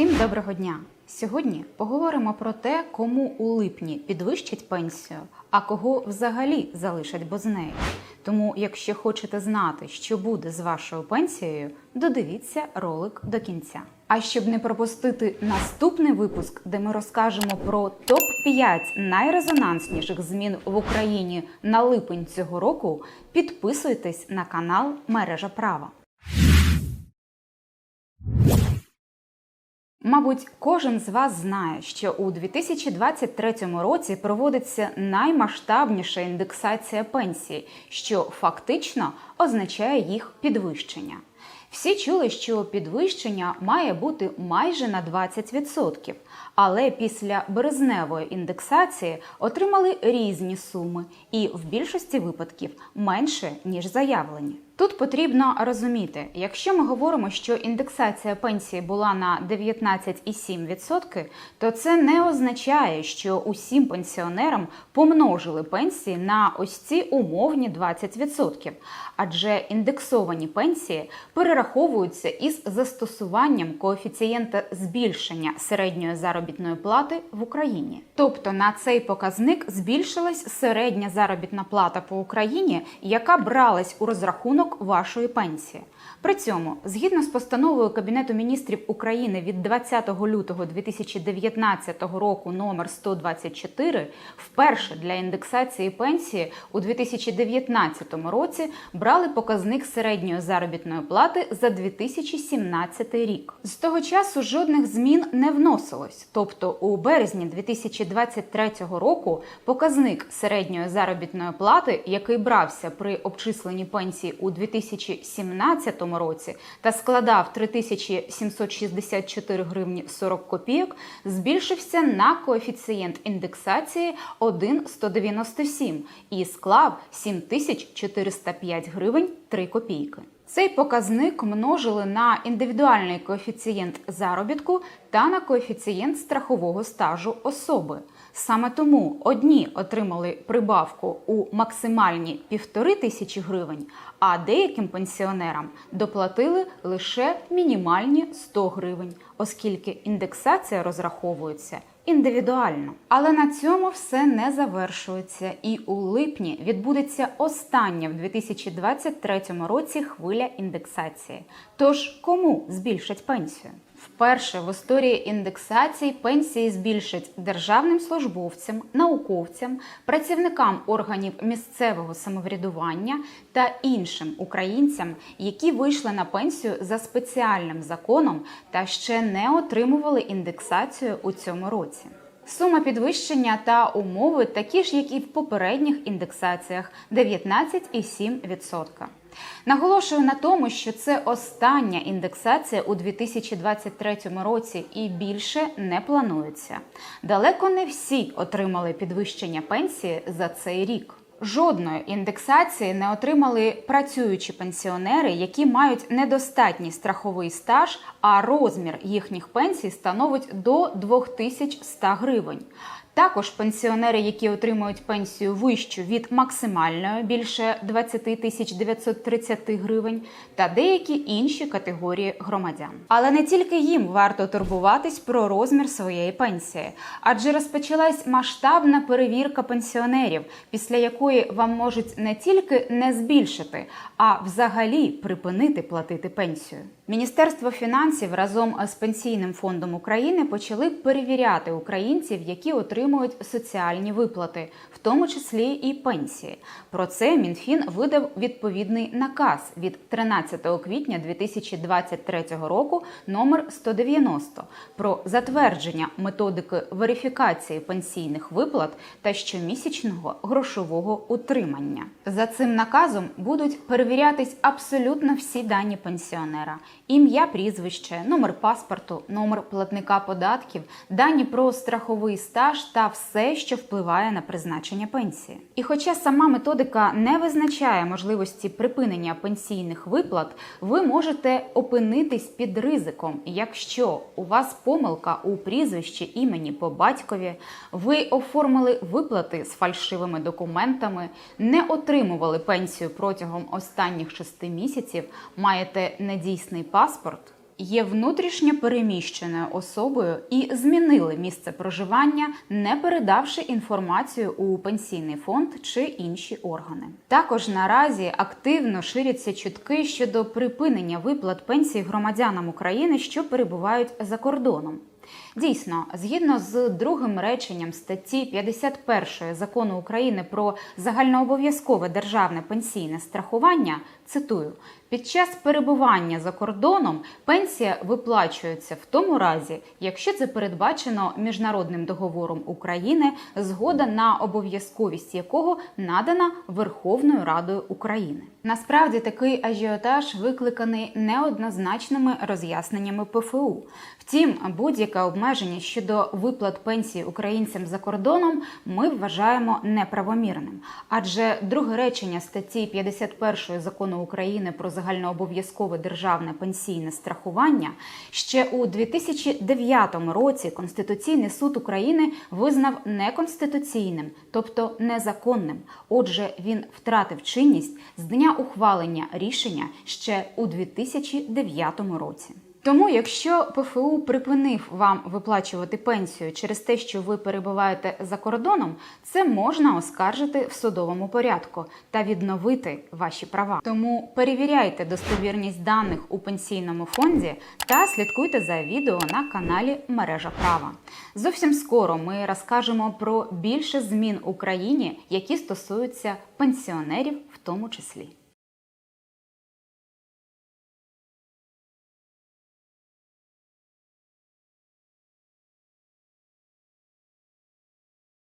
Всім доброго дня! Сьогодні поговоримо про те, кому у липні підвищать пенсію, а кого взагалі залишать без неї. Тому, якщо хочете знати, що буде з вашою пенсією, додивіться ролик до кінця. А щоб не пропустити наступний випуск, де ми розкажемо про топ 5 найрезонансніших змін в Україні на липень цього року, підписуйтесь на канал Мережа Права. Мабуть, кожен з вас знає, що у 2023 році проводиться наймасштабніша індексація пенсії, що фактично означає їх підвищення. Всі чули, що підвищення має бути майже на 20%, але після березневої індексації отримали різні суми і в більшості випадків менше ніж заявлені. Тут потрібно розуміти, якщо ми говоримо, що індексація пенсії була на 19,7%, то це не означає, що усім пенсіонерам помножили пенсії на ось ці умовні 20%. Адже індексовані пенсії перераховуються із застосуванням коефіцієнта збільшення середньої заробітної плати в Україні. Тобто на цей показник збільшилась середня заробітна плата по Україні, яка бралась у розрахунок вашої пенсії. При цьому, згідно з постановою Кабінету міністрів України від 20 лютого 2019 року номер 124, вперше для індексації пенсії у 2019 році брали показник середньої заробітної плати за 2017 рік. З того часу жодних змін не вносилось. Тобто, у березні 2023 року показник середньої заробітної плати, який брався при обчисленні пенсії у 2017 році та складав 3764 гривні 40 копійок, збільшився на коефіцієнт індексації 1,197 і склав 7405 гривень 3 копійки. Цей показник множили на індивідуальний коефіцієнт заробітку та на коефіцієнт страхового стажу особи. Саме тому одні отримали прибавку у максимальні півтори тисячі гривень, а деяким пенсіонерам доплатили лише мінімальні 100 гривень, оскільки індексація розраховується індивідуально. Але на цьому все не завершується, і у липні відбудеться остання в 2023 році хвиля індексації. Тож кому збільшать пенсію? Вперше в історії індексації пенсії збільшать державним службовцям, науковцям, працівникам органів місцевого самоврядування та іншим українцям, які вийшли на пенсію за спеціальним законом та ще не отримували індексацію у цьому році. Сума підвищення та умови такі ж, як і в попередніх індексаціях 19,7%. Наголошую на тому, що це остання індексація у 2023 році і більше не планується. Далеко не всі отримали підвищення пенсії за цей рік. Жодної індексації не отримали працюючі пенсіонери, які мають недостатній страховий стаж, а розмір їхніх пенсій становить до 2100 гривень. Також пенсіонери, які отримують пенсію вищу від максимальної більше 20 тисяч 930 гривень, та деякі інші категорії громадян. Але не тільки їм варто турбуватись про розмір своєї пенсії, адже розпочалась масштабна перевірка пенсіонерів, після якої вам можуть не тільки не збільшити, а взагалі припинити платити пенсію. Міністерство фінансів разом з Пенсійним фондом України почали перевіряти українців, які отримують соціальні виплати, в тому числі і пенсії. Про це МінФін видав відповідний наказ від 13 квітня 2023 року номер 190 про затвердження методики верифікації пенсійних виплат та щомісячного грошового утримання. За цим наказом будуть перевірятись абсолютно всі дані пенсіонера ім'я, прізвище, номер паспорту, номер платника податків, дані про страховий стаж та все, що впливає на призначення пенсії. І хоча сама методика не визначає можливості припинення пенсійних виплат, ви можете опинитись під ризиком, якщо у вас помилка у прізвищі імені по батькові, ви оформили виплати з фальшивими документами, не отримували пенсію протягом останніх шести місяців, маєте недійсний паспорт. Є внутрішньо переміщеною особою і змінили місце проживання, не передавши інформацію у пенсійний фонд чи інші органи. Також наразі активно ширяться чутки щодо припинення виплат пенсій громадянам України, що перебувають за кордоном. Дійсно, згідно з другим реченням статті 51 закону України про загальнообов'язкове державне пенсійне страхування, цитую, під час перебування за кордоном пенсія виплачується в тому разі, якщо це передбачено міжнародним договором України, згода на обов'язковість якого надана Верховною Радою України. Насправді такий ажіотаж викликаний неоднозначними роз'ясненнями ПФУ. Втім, будь-яке обмеження щодо виплат пенсії українцям за кордоном ми вважаємо неправомірним. Адже друге речення статті 51 закону України про загальнообов'язкове державне пенсійне страхування ще у 2009 році Конституційний суд України визнав неконституційним, тобто незаконним. Отже, він втратив чинність з дня ухвалення рішення ще у 2009 році. Тому, якщо ПФУ припинив вам виплачувати пенсію через те, що ви перебуваєте за кордоном, це можна оскаржити в судовому порядку та відновити ваші права. Тому перевіряйте достовірність даних у пенсійному фонді та слідкуйте за відео на каналі Мережа Права. Зовсім скоро ми розкажемо про більше змін у країні, які стосуються пенсіонерів, в тому числі.